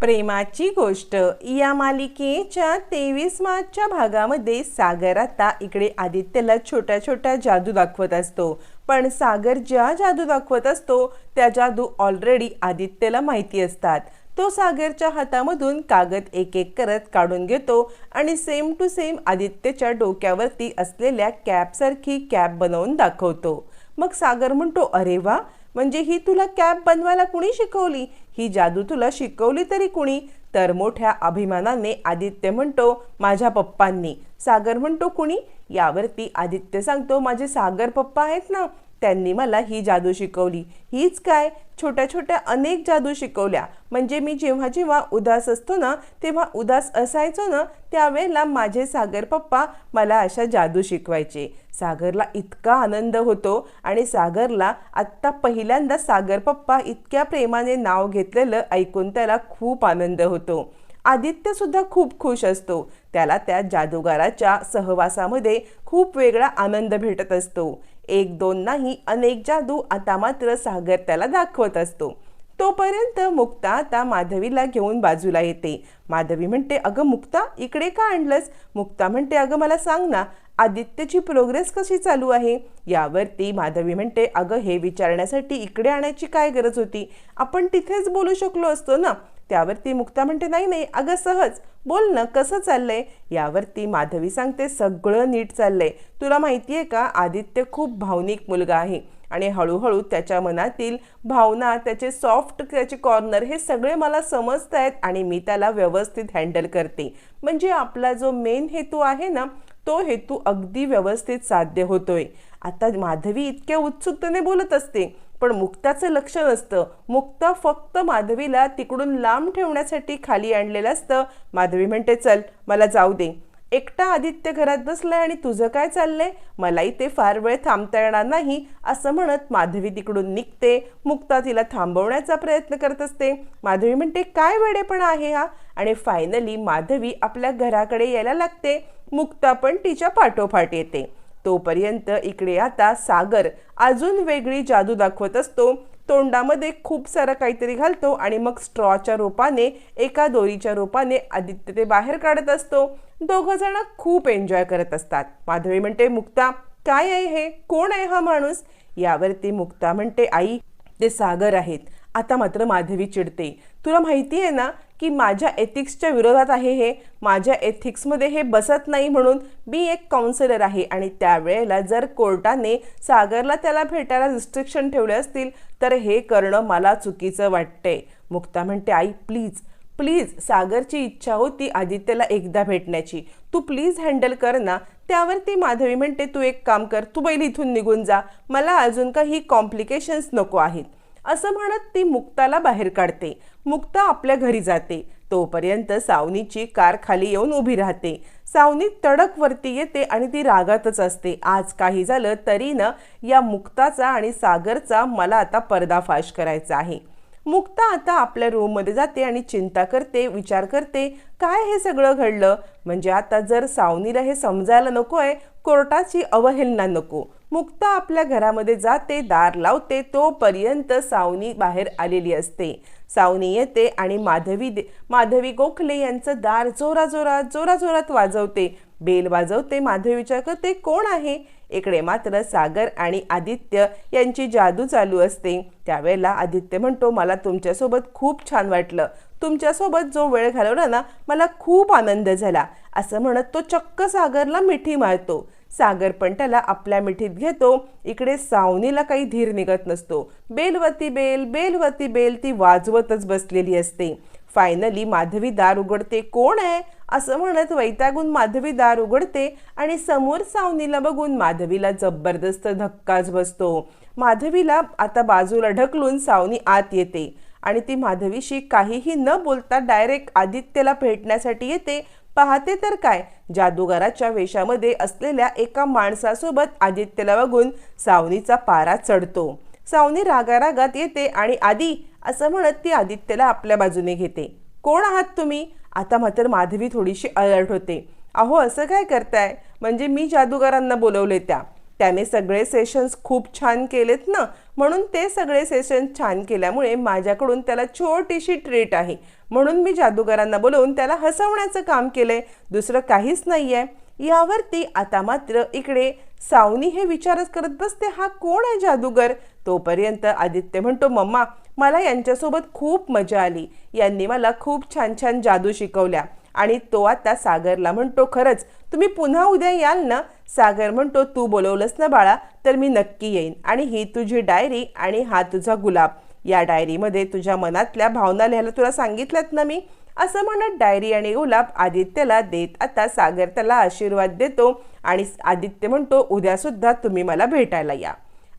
प्रेमाची गोष्ट. या मालिकेच्या तेवीस मार्चच्या भागामध्ये सागर आता इकडे आदित्यला छोट्या छोट्या जादू दाखवत असतो. पण सागर ज्या जादू दाखवत असतो त्या जादू ऑलरेडी आदित्यला माहिती असतात. तो सागरच्या हातामधून कागद एक एक करत काढून घेतो आणि सेम टू सेम आदित्यच्या डोक्यावरती असलेल्या कॅपसारखी कॅप बनवून दाखवतो. मग सागर म्हणतो अरे वा म्हणजे ही तुला कॅप बनवायला कुणी शिकवली? ही जादू तुला शिकवली तरी कुणी? तर मोठ्या अभिमानाने आदित्य म्हणतो माझ्या पप्पांनी. सागर म्हणतो कुणी? यावरती आदित्य सांगतो माझे सागर पप्पा आहेत ना त्यांनी मला ही जादू शिकवली. हीच काय? छोट्या छोट्या अनेक जादू शिकवल्या. म्हणजे मी जेव्हा जेव्हा उदास असतो ना तेव्हा उदास असायचो ना त्यावेळेला माझे सागर पप्पा मला अशा जादू शिकवायचे. सागरला इतका आनंद होतो आणि सागरला आत्ता पहिल्यांदा सागर पप्पा इतक्या प्रेमाने नाव घेतलेलं ऐकून त्याला खूप आनंद होतो. आदित्य सुद्धा खूप खुश असतो. त्याला त्या जादूगाराच्या सहवासामध्ये खूप वेगळा आनंद भेटत असतो. एक दोन नाही अनेक जादू आता मात्र सागर त्याला दाखवत असतो. तोपर्यंत मुक्ता आता माधवीला घेऊन बाजूला येते. माधवी म्हणते अगं मुक्ता इकडे का आणलंस? मुक्ता म्हणते अगं मला सांग ना आदित्यची प्रोग्रेस कशी चालू आहे? यावरती माधवी म्हणते अगं हे विचारण्यासाठी इकडे आणायची काय गरज होती? आपण तिथेच बोलू शकलो असतो ना? त्यावरती मुक्ता म्हणते नाही नाही अगं सहज. बोल ना कसं चाललंय? यावरती माधवी सांगते सगळं नीट चाललंय. तुला माहिती आहे का आदित्य खूप भावनिक मुलगा आहे. आणि हळूहळू त्याच्या मनातील भावना त्याचे सॉफ्ट त्याचे कॉर्नर हे सगळे मला समजत आहेत आणि मी त्याला व्यवस्थित हँडल करते. म्हणजे आपला जो मेन हेतू आहे ना तो हेतू अगदी व्यवस्थित साध्य होतोय. आता माधवी इतक्या उत्सुकतेने बोलत असते. पण मुक्ताचं लक्ष नसतं. मुक्ता फक्त माधवीला तिकडून लांब ठेवण्यासाठी खाली आणलेलं असतं. माधवी म्हणते चल मला जाऊ दे. एकटा आदित्य घरात बसलाय आणि तुझं काय चाललंय? मलाही ते फार वेळ थांबता येणार नाही असं म्हणत माधवी तिकडून निघते. मुक्ता तिला थांबवण्याचा प्रयत्न करत असते. माधवी म्हणते काय वेडेपणा आहे हा? आणि फायनली माधवी आपल्या घराकडे यायला लागते. मुक्ता पण तिच्या पाठोपाठ येते. तोपर्यंत इकडे आता सागर अजून वेगळी जादू दाखवत असतो. तोंडामध्ये खूप सारं काहीतरी घालतो आणि मग स्ट्रॉच्या रूपाने एका दोरीच्या रूपाने आदित्य ते बाहेर काढत असतो. दोघं जण खूप एन्जॉय करत असतात. माधवी म्हणते मुक्ता काय आहे हे? कोण आहे हा माणूस? यावरती मुक्ता म्हणते आई ते सागर आहेत. आता मात्र माधवी चिडते. तुला माहिती आहे ना की माझ्या एथिक्सच्या विरोधात आहे हे माझ्या एथिक्समध्ये हे बसत नाही म्हणून मी एक काउन्सिलर आहे. आणि त्यावेळेला जर कोर्टाने सागरला त्याला भेटायला रिस्ट्रिक्शन ठेवले असतील तर हे करणं मला चुकीचं वाटतंय. मुक्ता म्हणते आई प्लीज प्लीज सागरची इच्छा होती आदित्यला एकदा भेटण्याची. तू प्लीज हँडल कर ना. त्यावरती माधवी म्हणते तू एक काम कर तू बैल इथून निघून जा. मला अजून काही कॉम्प्लिकेशन्स नको आहेत. असं म्हणत ती मुक्ताला बाहेर काढते. मुक्ता आपल्या घरी जाते. तोपर्यंत सावनीची कार खाली येऊन उभी राहते. सावनी तडक वरती येते आणि ती रागातच असते. आज काही झालं तरी ना या मुक्ताचा आणि सागरचा मला आता पर्दाफाश करायचा आहे. मुक्ता आता आपल्या रूममध्ये जाते आणि चिंता करते विचार करते काय हे सगळं घडलं? म्हणजे आता जर सावनीला हे समजायला नको आहे कोर्टाची अवहेलना नको. मुक्ता आपल्या घरामध्ये जाते दार लावते तोपर्यंत सावनी बाहेर आलेली असते. सावनी येते आणि माधवी दे माधवी गोखले यांचं दार जोराजोरात जोराजोरात वाजवते. बेल वाजवते माधवी विचार ते कोण आहे? इकडे मात्र सागर आणि आदित्य यांची जादू चालू असते. त्यावेळेला आदित्य म्हणतो मला तुमच्यासोबत खूप छान वाटलं. तुमच्यासोबत जो वेळ घालवला ना मला खूप आनंद झाला. असं म्हणत तो चक्क सागरला मिठी मारतो. सागर पण त्याला आपल्या मिठीत घेतो. इकडे सावनीला काही धीर निघत नसतो. बेलवती बेल बेलवती बेल ती वाजवतच बसलेली असते. फायनली माधवी दार उघडते. कोण आहे? असं म्हणत वैतागून माधवी दार उघडते आणि समोर सावनीला बघून माधवीला जबरदस्त धक्काच बसतो. माधवीला आता बाजूला ढकलून सावनी आत येते आणि ती माधवीशी काहीही न बोलता डायरेक्ट आदित्यला भेटण्यासाठी येते. पाहते तर काय? जादूगाराच्या वेशामध्ये असलेल्या एका माणसासोबत आदित्यला बघून सावनीचा पारा चढतो. सावनी रागारागात येते आणि आदी असं म्हणत ती आदित्यला आपल्या बाजूने घेते. कोण आहात तुम्ही? आता मात्र माधवी थोडीशी अलर्ट होते. अहो असं काय करताय? म्हणजे मी जादूगारांना बोलवले त्या. त्याने सगळे सेशन्स खूप छान केलेत ना? म्हणून ते सगळे सेशन छान केल्यामुळे माझ्याकडून त्याला छोटीशी ट्रीट आहे. म्हणून मी जादूगारांना बोलवून त्याला हसवण्याचं काम केलंय. दुसरं काहीच नाही आहे यावरती आता मात्र इकडे सावनी हे विचारच करत बसते हा कोण आहे जादूगर? तोपर्यंत आदित्य म्हणतो मम्मा मला यांच्यासोबत खूप मजा आली. यांनी मला खूप छान छान जादू शिकवल्या. आणि तो आता सागरला म्हणतो खरंच तुम्ही पुन्हा उद्या याल ना? सागर म्हणतो तू बोलवलंस ना बाळा तर मी नक्की येईन. आणि ही तुझी डायरी आणि हा तुझा गुलाब. या डायरीमध्ये तुझ्या मनातल्या भावना लिहायला तुला सांगितल्यात ना मी? असं म्हणत डायरी आणि गुलाब आदित्यला देत आता सागर त्याला आशीर्वाद देतो आणि आदित्य म्हणतो उद्यासुद्धा तुम्ही मला भेटायला या.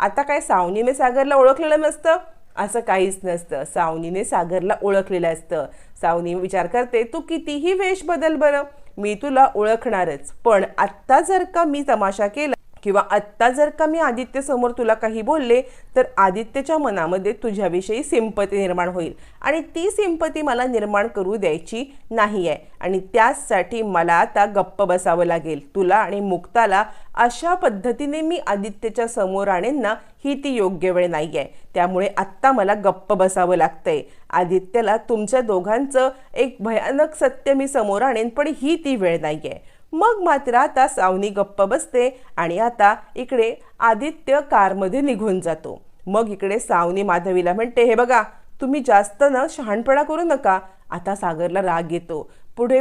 आता काय सावनीने सागरला ओळखलेलं नसतं? असं काहीच नसतं. सावनीने सागरला ओळखलेलं असतं. सावनी विचार करते तू कितीही वेश बदल बरं. मी तुला ओळखणारच. पण आत्ता जर का मी तमाशा केला किंवा आत्ता जर का मी आदित्य समोर तुला काही बोलले तर आदित्यच्या मनामध्ये तुझ्याविषयी सिंपती निर्माण होईल. आणि ती सिंपती मला निर्माण करू द्यायची नाही आहे आणि त्याचसाठी मला आता गप्प बसावं लागेल. तुला आणि मुक्ताला अशा पद्धतीने मी आदित्यच्या समोर आणेन ना ही ती योग्य वेळ नाही आहे त्यामुळे आत्ता मला गप्प बसावं लागतंय. आदित्यला तुमच्या दोघांचं एक भयानक सत्य मी समोर आणेन पण ही ती वेळ नाही आहे मग मात्र आता सावनी गप्प बसते आणि आता इकडे आदित्य कारमध्ये निघून जातो. मग इकडे सावनी माधवीला म्हणते हे बघा तुम्ही जास्त ना शहाणपणा करू नका. आता सागरला राग येतो. पुढे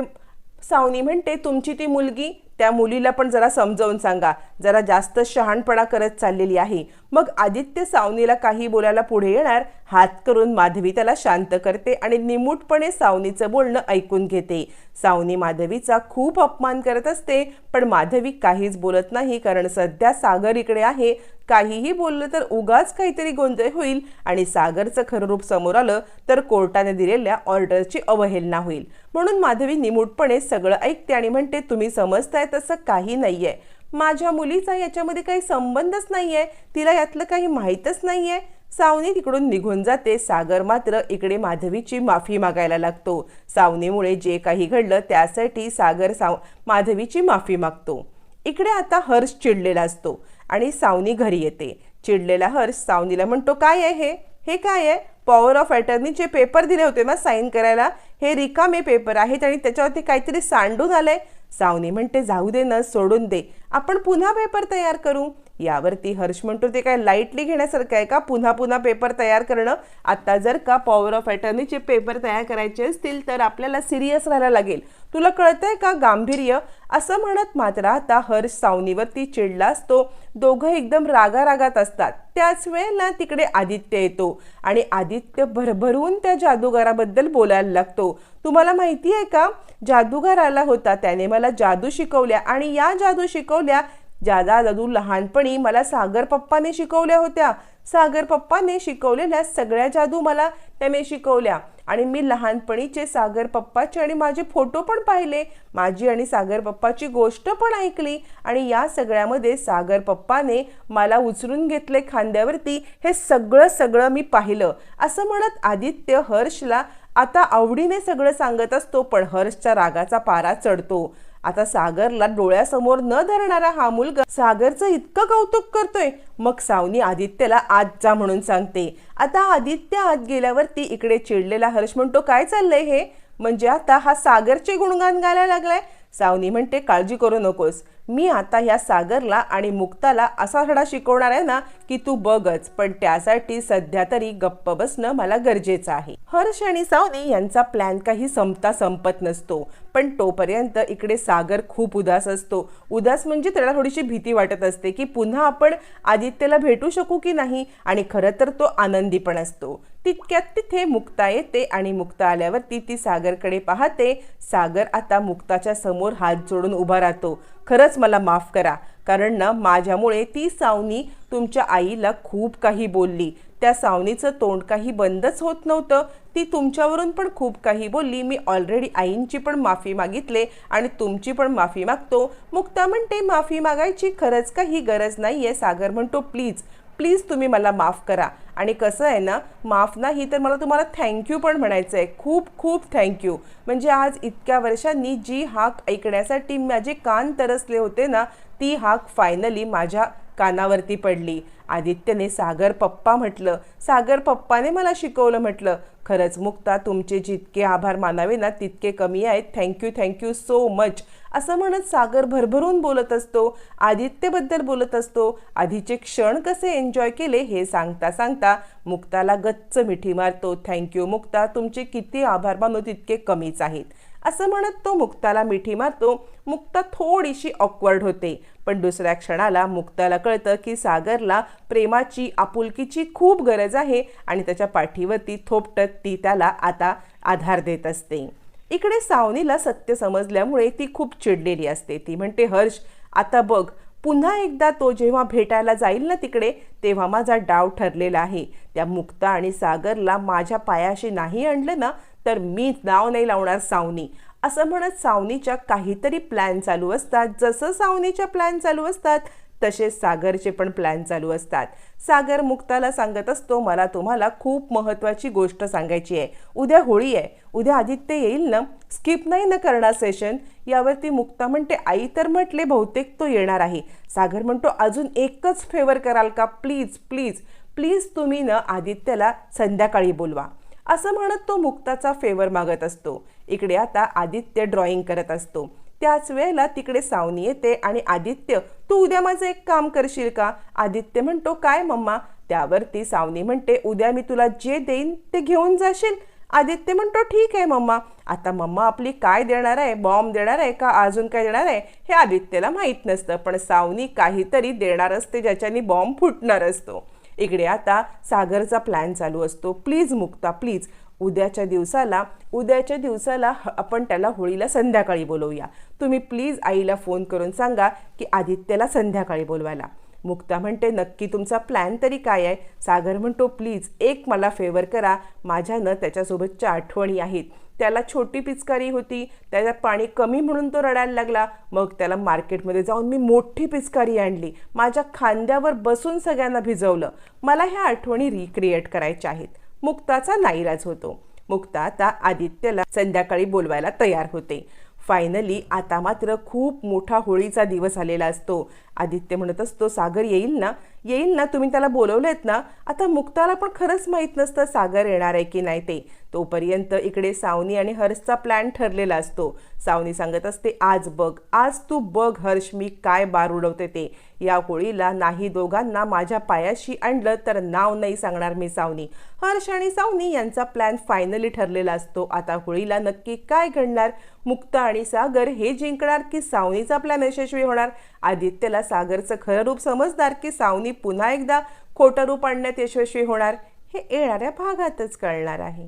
सावनी म्हणते तुमची ती मुलगी त्या मुलीला पण जरा समजावून सांगा. जरा जास्त शहाणपणा करत चाललेली आहे. मग आदित्य सावनीला काही बोलायला पुढे येणार हात करून माधवी त्याला शांत करते आणि निमूटपणे सावनीचं बोलणं ऐकून घेते. सावनी माधवीचा खूप अपमान करत असते पण माधवी काहीच बोलत नाही कारण सध्या सागर इकडे आहे. काहीही बोललं तर उगाच काहीतरी गोंधळ होईल आणि सागरचं खरं रूप समोर आलं तर कोर्टाने दिलेल्या ऑर्डरची अवहेलना होईल. म्हणून माधवी निमूटपणे सगळं ऐकते आणि म्हणते तुम्ही समजताय तसं काही नाही आहे माझ्या मुलीचा याच्यामध्ये काही संबंधच नाहीये. तिला यातलं काही माहीतच नाहीये. सावनी तिकडून निघून जाते. सागर मात्र इकडे माधवीची माफी मागायला लागतो. सावनीमुळे जे काही घडलं त्यासाठी सागर साव माधवीची माफी मागतो. इकडे आता हर्ष चिडलेला असतो आणि सावनी घरी येते. चिडलेला हर्ष सावनीला म्हणतो काय आहे हे? हे काय आहे? पॉवर ऑफ अटर्नीचे पेपर दिले होते ना साईन करायला? हे रिकामे पेपर आहेत आणि त्याच्यावरती काहीतरी सांडून आलंय. सावनी म्हणते जाऊ दे न सोडून दे. आपण पुन्हा पेपर तयार करू? यावरती हर्ष म्हणतो ते काय लाईटली घेण्यासारखं आहे का? पुन्हा पुन्हा पेपर तयार करणं? आता जर का पॉवर ऑफ अटर्नीचे पेपर तयार करायचे असतील तर आपल्याला सिरियस राहायला लागेल. तुला कळतंय का गांभीर्य? असं म्हणत मात्र आता हर्ष सावनीवरती चिडला असतो. दोघं एकदम रागारागात असतात. त्याच वेळेला तिकडे आदित्य येतो आणि आदित्य भरभरून त्या जादूगाराबद्दल बोलायला लागतो. तुम्हाला माहिती आहे का? जादूगार आला होता त्याने मला जादू शिकवल्या आणि या जादू शिकवल्या जादा जादू लहानपणी मला सागर पप्पाने शिकवल्या होत्या. सागर पप्पाने शिकवलेल्या सगळ्या जादू मला त्याने शिकवल्या. आणि मी लहानपणीचे सागर पप्पाचे आणि माझे फोटो पण पाहिले. माझी आणि सागर पप्पाची गोष्ट पण ऐकली. आणि या सगळ्यामध्ये सागर पप्पाने मला उचलून घेतले खांद्यावरती. हे सगळं सगळं मी पाहिलं. असं म्हणत आदित्य हर्षला आता आवडीने सगळं सांगत असतो पण हर्षच्या रागाचा पारा चढतो. आता सागरला डोळ्यासमोर न धरणारा हा मुलगा सागरचं इतकं कौतुक करतोय. मग सावनी आदित्यला आत जा म्हणून सांगते. आता आदित्य आत गेल्यावरती इकडे चिडलेला हर्ष म्हणतो काय चाललंय हे? म्हणजे आता हा सागरचे गुणगान गायला लागलाय. सावनी म्हणते काळजी करू नकोस. मी आता ह्या सागरला आणि मुक्ताला असा धडा शिकवणार आहे ना की तू बघच. पण त्यासाठी सध्या तरी गप्प बसणं मला गरजेचं आहे. हर्ष आणि सावनी यांचा प्लॅन काही संपता संपत नसतो. पण तोपर्यंत इकडे सागर खूप उदास असतो. उदास म्हणजे त्याला थोडीशी भीती वाटत असते की पुन्हा आपण आदित्यला भेटू शकू की नाही? आणि खरं तर तो आनंदी पण असतो. तितक्यात तिथे मुक्ता येते आणि मुक्ता आल्यावरती ती सागरकडे पाहते. सागर आता मुक्ताच्या समोर हात जोडून उभा राहतो. खरंच मला माफ करा. कारण ना माझ्यामुळे ती सावनी तुमच्या आईला खूप काही बोलली. त्या सावनीचं तोंड काही बंदच होत नव्हतं. ती तुमच्यावरून पण खूप काही बोलली. मी ऑलरेडी आईंची पण माफी मागितले आणि तुमची पण माफी मागतो. मुक्ता म्हणते माफी मागायची खरंच काही गरज नाही आहे सागर म्हणतो प्लीज प्लीज तुम्ही मला माफ करा. आणि कसं आहे ना माफ नाही तर मला तुम्हाला थँक्यू पण म्हणायचं आहे खूप खूप थँक्यू म्हणजे आज इतक्या वर्षांनी जी हाक ऐकण्यासाठी माझे कान तरसले होते ना ती हाक फायनली माझ्या कानावरती पडली. आदित्यने सागर पप्पा म्हटलं. सागर पप्पाने मला शिकवलं म्हटलं. खरंच मुक्ता तुमचे जितके आभार मानावे ना तितके कमी आहेत. थँक्यू थँक्यू सो मच असं म्हणत सागर भरभरून बोलत असतो आदित्यबद्दल बोलत असतो आधीचे क्षण कसे एन्जॉय केले हे सांगता सांगता मुक्ताला गच्च मिठी मारतो थँक्यू मुक्ता तुमचे किती आभार मानू तितके कमीच आहेत. असं म्हणत तो मुक्ताला मिठी मारतो. मुक्ता थोडीशी ऑकवर्ड होते पण दुसऱ्या क्षणाला मुक्ताला कळतं की सागरला प्रेमाची आपुलकीची खूप गरज आहे आणि त्याच्या पाठीवरती थोपटत ती त्याला आता आधार देत असते. इकडे सावनीला सत्य समजल्यामुळे ती खूप चिडलेली असते. ती म्हणते हर्ष आता बघ पुन्हा एकदा तो जेव्हा भेटायला जाईल ना तिकडे तेव्हा माझा डाव ठरलेला आहे. त्या मुक्ता आणि सागरला माझ्या पायाशी नाही आणलं ना तर मी नाव नाही लावणार सावनी. असं म्हणत सावनीच्या काहीतरी प्लॅन चालू असतात. जसं सावनीच्या प्लॅन चालू असतात तसेच सागरचे पण प्लॅन चालू असतात. सागर मुक्ताला सांगत असतो मला तुम्हाला खूप महत्त्वाची गोष्ट सांगायची आहे. उद्या होळी आहे. उद्या आदित्य येईल ना? स्किप नाही ना करणार सेशन? यावरती मुक्ता म्हणते आई तर म्हटले बहुतेक तो येणार आहे. सागर म्हणतो अजून एकच फेवर कराल का? प्लीज प्लीज प्लीज तुम्ही ना आदित्यला संध्याकाळी बोलवा. असं म्हणत तो मुक्ताचा फेवर मागत असतो. इकडे आता आदित्य ड्रॉइंग करत असतो. त्याच वेळेला तिकडे सावनी येते आणि आदित्य तू उद्या माझं एक काम करशील का? आदित्य म्हणतो काय मम्मा? त्यावरती सावनी म्हणते उद्या मी तुला जे देईन ते घेऊन जाशील. आदित्य म्हणतो ठीक आहे मम्मा. आता मम्मा आपली काय देणार आहे? बॉम्ब देणार आहे का? अजून काय देणार आहे? हे आदित्यला माहीत नसतं पण सावनी काहीतरी देणार असते ज्याच्यानी बॉम्ब फुटणार असतो. इकडे आता सागरचा प्लॅन चालू असतो. प्लीज मुक्ता प्लीज उद्याच्या दिवसाला उद्याच्या दिवसाला ह- आपण त्याला होळीला संध्याकाळी बोलवूया. तुम्ही प्लीज आईला फोन करून सांगा की आदित्यला संध्याकाळी बोलवायला. मुक्ता म्हणते नक्की तुमचा प्लॅन तरी काय आहे? सागर म्हणतो प्लीज एक मला फेवर करा. माझ्यानं त्याच्यासोबतच्या आठवणी आहेत. त्याला छोटी पिचकारी होती. त्याच्यात पाणी कमी म्हणून तो रडायला लागला. मग त्याला मार्केटमध्ये जाऊन मी मोठी पिचकारी आणली. माझ्या खांद्यावर बसून सगळ्यांना भिजवलं. मला ह्या आठवणी रिक्रिएट करायच्या आहेत. मुक्ताचा नाईलाज होतो. मुक्ता आता आदित्यला संध्याकाळी बोलवायला तयार होते. फायनली आता मात्र खूप मोठा होळीचा दिवस आलेला असतो. आदित्य म्हणत असतो सागर येईल ना? येईल ना तुम्ही त्याला बोलवलेत ना? आता मुक्ताला पण खरंच माहीत नसतं सागर येणार आहे की नाही ते. तोपर्यंत इकडे सावनी आणि हर्षचा प्लॅन ठरलेला असतो. सावनी सांगत असते आज बघ आज तू बघ हर्ष मी काय बार उडवते ते. या होळीला नाही दोघांना माझ्या पायाशी आणलं तर नाव नाही सांगणार मी सावनी. हर्ष आणि सावनी यांचा प्लॅन फायनली ठरलेला असतो. आता होळीला नक्की काय घडणार? मुक्ता आणि सागर हे जिंकणार की सावनीचा प्लॅन यशस्वी होणार? आदित्यला सागरचं खरं रूप समजणार की सावनी पुन्हा एकदा खोटं रूप आणण्यात यशस्वी होणार हे येणाऱ्या भागातच कळणार आहे.